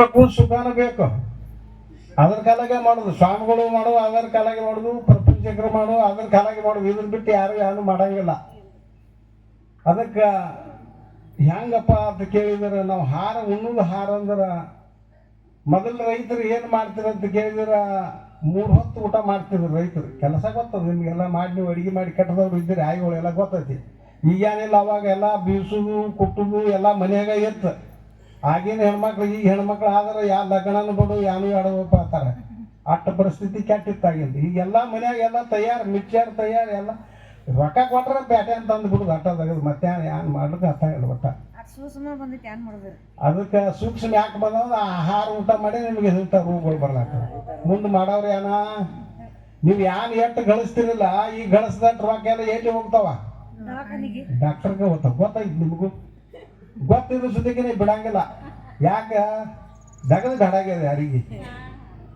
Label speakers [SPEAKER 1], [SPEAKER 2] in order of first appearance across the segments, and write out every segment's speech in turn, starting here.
[SPEAKER 1] ಬೇಕು ಸುಖಾನ ಬೇಕು. ಅದ್ರ ಕಾಲಾಗೆ ಮಾಡುದು. ಸ್ವಾಮಿಗಳು ಮಾಡು ಅದರ ಕಾಲಾಗೆ ಮಾಡುದು, ಪ್ರಪಂಚಕರು ಮಾಡು ಅದ್ರ ಕಾಲಾಗೆ ಮಾಡುದು. ಇದನ್ನ ಬಿಟ್ಟು ಯಾರು ಯಾರು ಮಾಡಂಗಿಲ್ಲ. ಅದಕ್ಕೆ ಹೆಂಗಪ್ಪ ಅಂತ ಕೇಳಿದ್ರೆ, ನಾವು ಹಾರ ಉಣ್ಣುದು ಹಾರ ಅಂದ್ರೆ ಮೊದಲು ರೈತರು ಏನು ಮಾಡ್ತೀರ ಅಂತ ಕೇಳಿದ್ರೆ, ಮೂರು ಹೊತ್ತು ಊಟ ಮಾಡ್ತಿದ್ರು ರೈತರು. ಕೆಲಸ ಗೊತ್ತದ ನಿಮಗೆಲ್ಲ? ಮಾಡಿ ನೀವು ಅಡಿಗೆ ಮಾಡಿ ಕಟ್ಟದವ್ರು ಇದ್ದೀರಿ ಆಯ್ಗಳು ಎಲ್ಲ ಗೊತ್ತೈತಿ. ಈಗೇನಿಲ್ಲ, ಅವಾಗ ಎಲ್ಲ ಬೀಸುದು, ಕುಟ್ಟುದು, ಎಲ್ಲ ಮನೆಯಾಗ ಎತ್ತು ಆಗಿನ ಹೆಣ್ಮಕ್ಳು ಈಗ ಹೆಣ್ಮಕ್ಳು ಆದ್ರೆ ಯಾ ಲಗ್ನನ ಬಿಡು ಯಾನು ಆಡೋಪ್ಪ ಅಂತಾರೆ. ಅಟ್ಟ ಪರಿಸ್ಥಿತಿ ಕೆಟ್ಟಿತ್ತಾಗಿಂದ. ಈಗೆಲ್ಲ ಮನ್ಯಾಗ ಎಲ್ಲ ತಯಾರು ಮಿಕ್ಸರ್ ತಯಾರು ಎಲ್ಲ ರೊಕ್ಕ ಕೊಟ್ರೆ ಬ್ಯಾಟೆ ಅಂತ ಅಂದ್ಬಿಡುದು ಅಟ್ಟ ತೆಗೆದು. ಮತ್ತೆ ಏನು ಮಾಡ್ಲಿಕ್ಕೆ ಅರ್ಥ ಇಲ್ಲ ಒಟ್ಟ. ಅದಕ್ಕೆ ಸೂಕ್ಷ್ಮ ಯಾಕೆ ಬಂದ್ರೆ ಆಹಾರ ಊಟ ಮಾಡಿ ನಿಮಗೆ ಇಂಥ ರೂಗಳು ಬರ್ಲಾಕ ಮುಂದೆ ಮಾಡೋರು ಏನ ನೀವು ಯಾನ್ ಎಷ್ಟು ಗಳಿಸ್ತಿರಲಿಲ್ಲ ಈ ಗಳಿಸ್ದಟ್ಟು ರೊಕ್ಕ ಎಲ್ಲ ಎಲ್ಲಿ ಹೋಗ್ತಾವ? ಡಾಕ್ಟರ್ಗೆ ಹೋಗ್ತಾವ. ಗೊತ್ತಾಯ್ತು ನಿಮಗೂ? ಗೊತ್ತಿರೋ ಸುದ್ದಿಗೆ ನೀವು ಬಿಡಂಗಿಲ್ಲ. ಯಾಕೆ? ದಗದ ಗಾಡಾಗ್ಯದ ಯಾರಿಗೆ?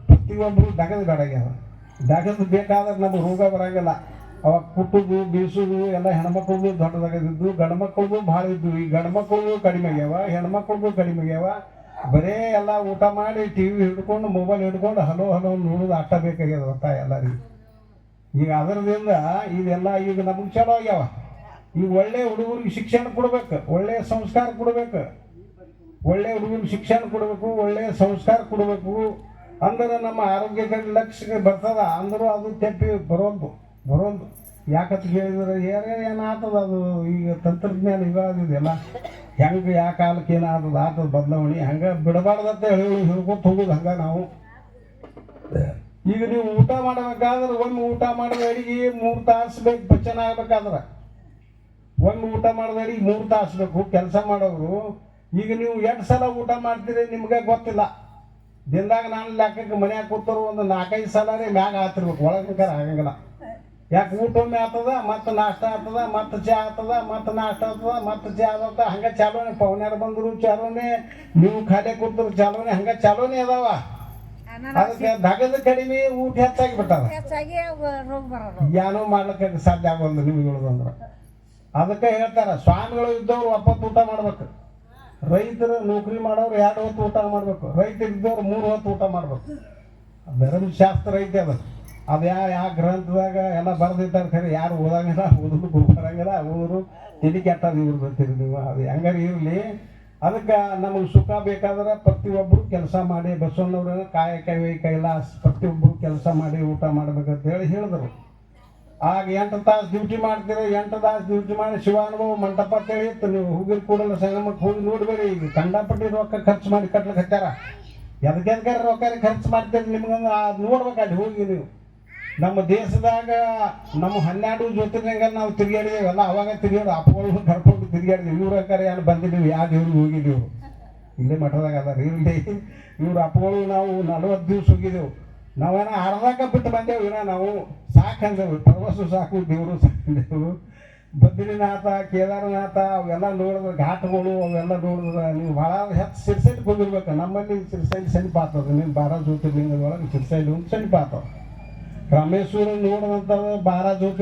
[SPEAKER 1] ಪ್ರತಿಯೊಬ್ಬರು ದಗದ ಗಾಡಾಗ್ಯದ ದಗದ ಬೇಕಾದ್ರೆ ನಮ್ಗೆ ರೋಗ ಬರಂಗಿಲ್ಲ. ಅವಾಗ ಕುಟ್ಟುದು, ಬೀಸುದು, ಎಲ್ಲ ಹೆಣ್ಮಕ್ಳದು ದೊಡ್ಡದಾಗದಿದ್ದು ಗಂಡು ಮಕ್ಳಿಗೂ ಭಾಳ ಇದ್ವು ಈ ಗಂಡು ಮಕ್ಕಳಿಗೂ ಕಡಿಮೆ ಆಗ್ಯಾವ ಹೆಣ್ಮಕ್ಳಿಗೂ ಕಡಿಮೆ ಆಗ್ಯಾವ. ಬರೇ ಎಲ್ಲ ಊಟ ಮಾಡಿ ಟಿ ವಿ ಹಿಡ್ಕೊಂಡು ಮೊಬೈಲ್ ಹಿಡ್ಕೊಂಡು, ಹಲೋ ಹಲೋ ನೋಡೋದು ಆಟ ಬೇಕಾಗ್ಯದ ಒಟ್ಟ ಎಲ್ಲರಿಗೂ. ಈಗ ಅದರದಿಂದ ಇದೆಲ್ಲ ಈಗ ನಮಗೆ ಚಲೋ ಆಗ್ಯಾವ. ಈಗ ಒಳ್ಳೆ ಹುಡುಗರಿಗೆ ಶಿಕ್ಷಣ ಕೊಡ್ಬೇಕು, ಒಳ್ಳೆ ಸಂಸ್ಕಾರ ಕೊಡ್ಬೇಕು. ಒಳ್ಳೆ ಹುಡುಗರಿಗೆ ಶಿಕ್ಷಣ ಕೊಡಬೇಕು, ಒಳ್ಳೆ ಸಂಸ್ಕಾರ ಕೊಡಬೇಕು. ಅಂದ್ರೆ ನಮ್ಮ ಆರೋಗ್ಯದ ಲಕ್ಷ್ಯ ಬರ್ತದ, ಅಂದರೂ ಅದು ತೆಪ್ಪಿ ಬರೋದು ಬರೋದು ಯಾಕಂತ ಕೇಳಿದ್ರೆ, ಏನೇ ಏನಾಗ್ತದ ಅದು, ಈಗ ತಂತ್ರಜ್ಞಾನ ಇವಾಗದಿದೆಯಲ್ಲ ಹೆಂಗೆ ಯಾವ ಕಾಲಕ್ಕೆ ಏನಾಗ್ತದ ಆಗ್ತದ ಬದಲಾವಣೆ, ಹಂಗೆ ಬಿಡಬಾರ್ದಂತ ಹೇಳಿ ಹೇಳ್ಕೊತ ಹೋಗೋದು ಹಂಗೆ ನಾವು. ಈಗ ನೀವು ಊಟ ಮಾಡಬೇಕಾದ್ರೆ, ಒಂದು ಊಟ ಮಾಡಿದ ಅಡಿಗೆ ಮೂರು ತಾಸು ಬೇಕು ಪಚನ ಆಗ್ಬೇಕಾದ್ರೆ. ಒಮ್ಮೆ ಊಟ ಮಾಡಿದ್ರೆ ಈಗ ಮೂರು ತಾಸು ಬೇಕು. ಕೆಲಸ ಮಾಡೋರು ಈಗ ನೀವು ಎಂಟು ಸಲ ಊಟ ಮಾಡ್ತೀರಿ ನಿಮ್ಗೆ ಗೊತ್ತಿಲ್ಲ. ದಿನದಾಗ ನಾನು ಲೆಕ್ಕಕ್ಕೆ ಮನ್ಯಾಗ ಕೂತರು ಒಂದು ನಾಲ್ಕೈದು ಸಲ ಮ್ಯಾಗ ಆತಿರ್ಬೇಕು. ಒಳಗೆ ಆಗಂಗಿಲ್ಲ. ಯಾಕೆ ಊಟ ಒಮ್ಮೆ ಆಗ್ತದ ಮತ್ತೆ ನಾಷ್ಟ ಆಗ್ತದ ಮತ್ತೆ ಚಾ ಆಗ್ತದ ಮತ್ತೆ ನಾಷ್ಟ ಆಗ್ತದ ಮತ್ತೆ ಚಾ ಆಗ್ತದ ಹಂಗೆ ಚಾಲೋನೆ. ಪವನ್ಯಾರು ಬಂದರು ಚಾಲೋನೆ ನೀವು ಖಾಲಿ ಕೂತರು ಚಾಲೋನೆ ಹಂಗೆ ಚಾಲೋನೆ ಅದಾವ. ಅದಕ್ಕೆ ದಗದ ಕಡಿಮೆ ಊಟ ಹೆಚ್ಚಾಗಿ ಬಿಟ್ಟದ ಏನೋ ಮಾಡ್ಲಿಕ್ಕೆ ಸಾಧ್ಯ ಆಗೋದು ನಿಮ್ಗೆ ಹೇಳೋದಂದ್ರೆ. ಅದಕ್ಕೆ ಹೇಳ್ತಾರ, ಸ್ವಾಮಿಗಳು ಇದ್ದವ್ರು ಒಪ್ಪತ್ತು ಊಟ ಮಾಡ್ಬೇಕು. ರೈತರು ನೌಕರಿ ಮಾಡೋರು ಎರಡು ಹೊತ್ತು ಊಟ ಮಾಡಬೇಕು. ರೈತರು ಇದ್ದವ್ರು ಮೂರು ಹೊತ್ತು ಊಟ ಮಾಡ್ಬೇಕು. ಧರ್ಮಶಾಸ್ತ್ರ ಐತೆ ಅದು. ಅದು ಯಾವ ಯಾವ ಗ್ರಂಥದಾಗ ಎಲ್ಲ ಬರೆದಿದ್ದಾರೆ ಖರೆ ಯಾರು ಓದಂಗಿಲ್ಲ ಓದಲು ಬರಂಗಿಲ್ಲ, ಓದರು ತಿಳಿ ಕೆಟ್ಟದ ಇವ್ರು ಬರ್ತೀರಿ ನೀವು. ಅದು ಹೆಂಗಾರು ಇರಲಿ. ಅದಕ್ಕೆ ನಮಗೆ ಸುಖ ಬೇಕಾದ್ರೆ ಪ್ರತಿಯೊಬ್ಬರು ಕೆಲಸ ಮಾಡಿ ಬಸವಣ್ಣವ್ರ ಕಾಯ, ಕೈ ಕೈಲಾಸ ಪ್ರತಿಯೊಬ್ಬರು ಕೆಲಸ ಮಾಡಿ ಊಟ ಮಾಡ್ಬೇಕಂತ ಹೇಳಿ ಹೇಳಿದ್ರು. ಆಗ ಎಂಟು ತಾಸು ಡ್ಯೂಟಿ ಮಾಡ್ತೀರ, ಎಂಟು ತಾಸು ಡ್ಯೂಟಿ ಮಾಡಿ ಶಿವಾನುಭವ ಮಂಟಪ ಕೇಳಿತ್ತು ನೀವು ಹುಗಿರ್ ಕೂಡಲ ಸಂಗಮಕ್ಕೆ ಹೋಗಿ ನೋಡ್ಬೇಡಿ. ಈಗ ಕಂಡಪಟ್ಟಿ ರೊಕ್ಕ ಖರ್ಚು ಮಾಡಿ ಕಟ್ಲಕ್ಕೆ ಹಚ್ಚಾರ ಎದಕ್ಕೆ ರೊಕ್ಕ ಖರ್ಚು ಮಾಡ್ತೀರಿ ನಿಮ್ಗೊಂದು ಅದು ನೋಡ್ಬೇಕು ಅಲ್ಲಿ ಹೋಗಿ ನೀವು. ನಮ್ಮ ದೇಶದಾಗ ನಮ್ಮ ಹನ್ನೆರಡು ಜ್ಯೋತಿರ್ಲಿಂಗ ನಾವು ತಿರುಗಾಡಿದೇವಲ್ಲ ಅವಾಗ ತಿರುಗಾಡಿ ಅಪ್ಪಗಳು ಕರ್ಕೊಂಡು ತಿರುಗಾಡಿದ್ವಿ ಇವ್ರ ಕರೆ ಯಾರು ಬಂದಿದ್ದೀವಿ ಯಾವ ದೇವ್ರಿಗೆ ಹೋಗಿದ್ದೀವಿ ಇಲ್ಲೇ ಮಠದಾಗ ಅದಾರ. ರೀ ಇವ್ರ ಅಪ್ಪಗಳು ನಾವು ನಲವತ್ತು ದಿವ್ಸ ಹೋಗಿದ್ದೆವು. ನಾವೇನೋ ಅರ್ಧಕ್ಕೆ ಬಿಟ್ಟು ಬಂದೇವು, ಏನೋ ನಾವು ಸಾಕಂದೇವು ಪ್ರವಾಸ ಸಾಕು, ದೇವರು ಸಾಕಂದೇವು ಬದ್ರಿನಾಥ, ಕೇದಾರನಾಥ, ಅವೆಲ್ಲ ನೋಡಿದ್ರೆ ಘಾಟ್ಗಳು, ಅವೆಲ್ಲ ನೋಡಿದ್ರೆ ನೀವು ಭಾಳ ಹೆಚ್ಚು ಸಿರ್ಸೈಲ್ ಹೋಗಿರ್ಬೇಕು ನಮ್ಮಲ್ಲಿ ಸಿರ್ಸೈಲ್ ಸಮೀಪ ಆಗ್ತದೆ ನೀವು ಬಾರ ಜ್ಯೋತಿರ್ಲಿಂಗದೊಳಗೆ ಸಿರ್ಸೈಲಿ ಒಂದು ಸಮೀಪ ಆಗ್ತದೆ ರಾಮೇಶ್ವರ ನೋಡಿದಂಥ ಬಾರ ಜ್ಯೋತಿ